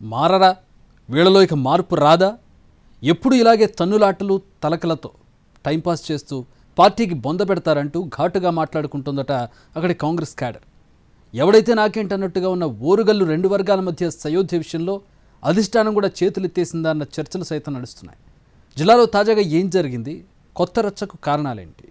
మారరా? వీళ్ళలో ఇక మార్పు రాదా? ఎప్పుడు ఇలాగే తన్నులాటలు తలకలతో టైంపాస్ చేస్తూ పార్టీకి బొంద పెడతారంటూ ఘాటుగా మాట్లాడుకుంటుందట అక్కడి కాంగ్రెస్ క్యాడర్. ఎవడైతే నాకేంటన్నట్టుగా ఉన్న ఓరుగల్లు రెండు వర్గాల మధ్య సయోధ్య విషయంలో అధిష్టానం కూడా చేతులెత్తేసిందా అన్న చర్చలు సైతం నడుస్తున్నాయి. జిల్లాలో తాజాగా ఏం జరిగింది? కొత్త రచ్చకు కారణాలేంటి?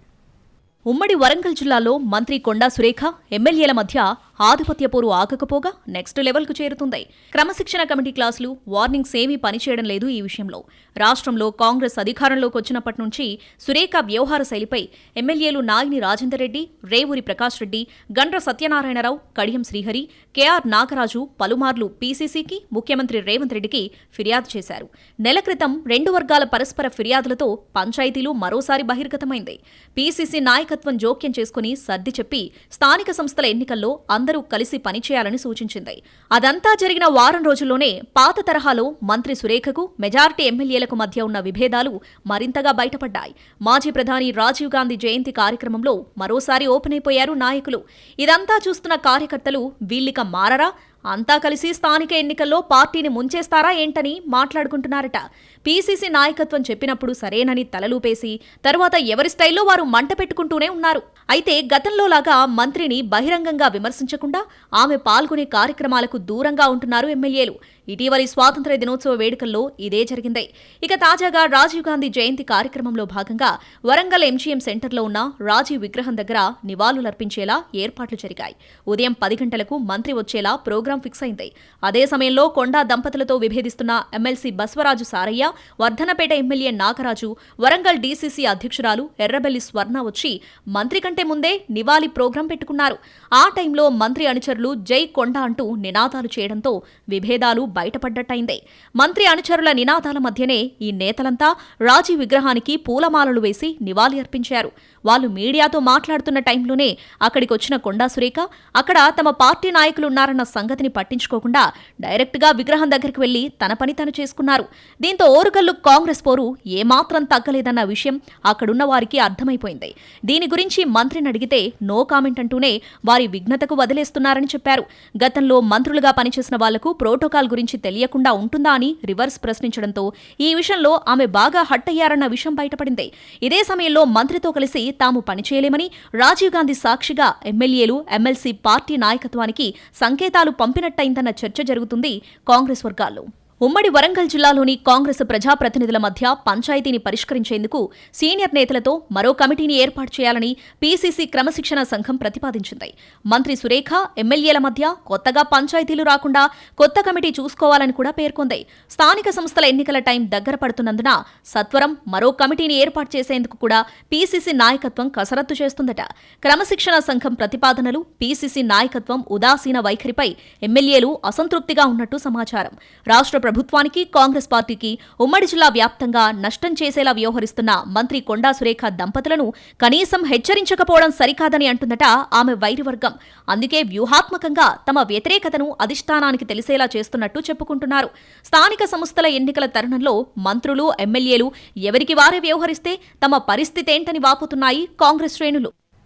ఉమ్మడి వరంగల్ జిల్లాలో మంత్రి కొండా సురేఖ ఎమ్మెల్యేల మధ్య ఆధిపత్య పోరు ఆగకపోగా నెక్స్ట్ లెవెల్కు చేరుతుంది. క్రమశిక్షణ కమిటీ క్లాసులు వార్నింగ్స్ ఏమీ పనిచేయడం లేదు ఈ విషయంలో. రాష్ట్రంలో కాంగ్రెస్ అధికారంలోకి వచ్చినప్పటి నుంచి సురేఖ వ్యవహార శైలిపై ఎమ్మెల్యేలు నాగిని రాజేందర్ రెడ్డి రేవూరి ప్రకాష్ రెడ్డి గండ్ర సత్యనారాయణరావు కడియం శ్రీహరి కెఆర్ నాగరాజు పలుమార్లు పీసీసీకి ముఖ్యమంత్రి రేవంత్ రెడ్డికి ఫిర్యాదు చేశారు. నెల క్రితం రెండు వర్గాల పరస్పర ఫిర్యాదులతో పంచాయతీలు మరోసారి బహిర్గతమైంది. పీసీసీ నాయకత్వం జోక్యం చేసుకుని సర్ది చెప్పి స్థానిక సంస్థల ఎన్నికల్లో అందరూ కలిసి పనిచేయాలని సూచించింది. అదంతా జరిగిన వారం రోజుల్లోనే పాత తరహాలో మంత్రి సురేఖకు మెజారిటీ ఎమ్మెల్యేలకు మధ్య ఉన్న విభేదాలు మరింతగా బయటపడ్డాయి. మాజీ ప్రధాని రాజీవ్ గాంధీ జయంతి కార్యక్రమంలో మరోసారి ఓపెన్ అయిపోయారు నాయకులు. ఇదంతా చూస్తున్న కార్యకర్తలు వీళ్ళిక మారరా? అంతా కలిసి స్థానిక ఎన్నికల్లో పార్టీని ముంచేస్తారా ఏంటని మాట్లాడుకుంటున్నారట. పీసీసీ నాయకత్వం చెప్పినప్పుడు సరేనని తలలూపేసి తర్వాత ఎవరి స్టైల్లో వారు మంట పెట్టుకుంటూనే ఉన్నారు. అయితే గతంలో లాగా మంత్రిని బహిరంగంగా విమర్శించకుండా ఆమె పాల్గొనే కార్యక్రమాలకు దూరంగా ఉంటున్నారు ఎమ్మెల్యేలు. ఇటీవలి స్వాతంత్ర్య దినోత్సవ వేడుకల్లో ఇదే జరిగింది. ఇక తాజాగా రాజీవ్ గాంధీ జయంతి కార్యక్రమంలో భాగంగా వరంగల్ ఎంజీఎం సెంటర్లో ఉన్న రాజీవ్ విగ్రహం దగ్గర నివాళులర్పించేలా ఏర్పాట్లు జరిగాయి. ఉదయం పది గంటలకు మంత్రి వచ్చేలా ప్రోగ్రాం ఫిక్స్ అయింది. అదే సమయంలో కొండా దంపతులతో విభేదిస్తున్న MLC Baswaraju Saraiah Wardhannapet MLA Nagaraju Warangal DCC అధ్యక్షురాలు ఎర్రబెల్లి స్వర్ణ వచ్చి మంత్రి కంటే ముందే నివాళి ప్రోగ్రాం పెట్టుకున్నారు. ఆ టైంలో మంత్రి అనుచరులు జై కొండ అంటూ నినాదాలు చేయడంతో విభేదాలు బయటపడ్డట్టయింది. మంత్రి అనుచరుల నినాదాల మధ్యనే ఈ నేతలంతా రాజీ విగ్రహానికి పూలమాలలు వేసి నివాళి అర్పించారు. వాళ్ళు మీడియాతో మాట్లాడుతున్న టైంలోనే అక్కడికొచ్చిన కొండా సురేఖ అక్కడ తమ పార్టీ నాయకులున్నారన్న సంగతిని పట్టించుకోకుండా డైరెక్ట్గా విగ్రహం దగ్గరికి వెళ్ళి తన పని తను చేసుకున్నారు. దీంతో ఓరుగల్లు కాంగ్రెస్ పోరు ఏమాత్రం తగ్గలేదన్న విషయం అక్కడున్న వారికి అర్థమైపోయింది. దీని గురించి మంత్రిని అడిగితే నో కామెంట్ అంటూనే వారి విఘ్నతకు వదిలేస్తున్నారని చెప్పారు. గతంలో మంత్రులుగా పనిచేసిన వాళ్ళకు ప్రోటోకాల్ గురించి తెలియకుండా ఉంటుందా అని రివర్స్ ప్రశ్నించడంతో ఈ విషయంలో ఆమె బాగా హట్టయ్యారన్న విషయం బయటపడింది. ఇదే సమయంలో మంత్రితో కలిసి తాము పనిచేయలేమని రాజీవ్ గాంధీ సాక్షిగా ఎమ్మెల్యేలు ఎమ్మెల్సీ పార్టీ నాయకత్వానికి సంకేతాలు పంపినట్టయిందన్న చర్చ జరుగుతుంది కాంగ్రెస్ వర్గాల్లో. ఉమ్మడి వరంగల్ జిల్లాలోని కాంగ్రెస్ ప్రజాప్రతినిధుల మధ్య పంచాయతీని పరిష్కరించేందుకు సీనియర్ నేతలతో మరో కమిటీని ఏర్పాటు చేయాలని పీసీసీ క్రమశిక్షణ సంఘం ప్రతిపాదించింది. మంత్రి సురేఖ ఎమ్మెల్యేల మధ్య కొత్తగా పంచాయతీలు రాకుండా కొత్త కమిటీ చూసుకోవాలని కూడా పేర్కొంది. స్థానిక సంస్థల ఎన్నికల టైం దగ్గర పడుతున్నందున సత్వరం మరో కమిటీని ఏర్పాటు చేసేందుకు కూడా పీసీసీ నాయకత్వం కసరత్తు చేస్తుందట. క్రమశిక్షణ సంఘం ప్రతిపాదనలు పీసీసీ నాయకత్వం ఉదాసీన వైఖరిపై ఎమ్మెల్యేలు అసంతృప్తిగా ఉన్నట్టు సమాచారం. రాష్ట్ర ప్రభుత్వానికి కాంగ్రెస్ పార్టీకి ఉమ్మడి జిల్లా వ్యాప్తంగా నష్టం చేసేలా వ్యవహరిస్తున్న మంత్రి కొండా సురేఖ దంపతులను కనీసం హెచ్చరించకపోవడం సరికాదని అంటుందట ఆమె వైరివర్గం. అందుకే వ్యూహాత్మకంగా తమ వ్యతిరేకతను అధిష్టానానికి తెలిసేలా చేస్తున్నట్టు చెప్పుకుంటున్నారు. స్థానిక సంస్థల ఎన్నికల తరుణంలో మంత్రులు ఎమ్మెల్యేలు ఎవరికి వారే వ్యవహరిస్తే తమ పరిస్థితేంటని వాపుతున్నాయి కాంగ్రెస్ శ్రేణులు.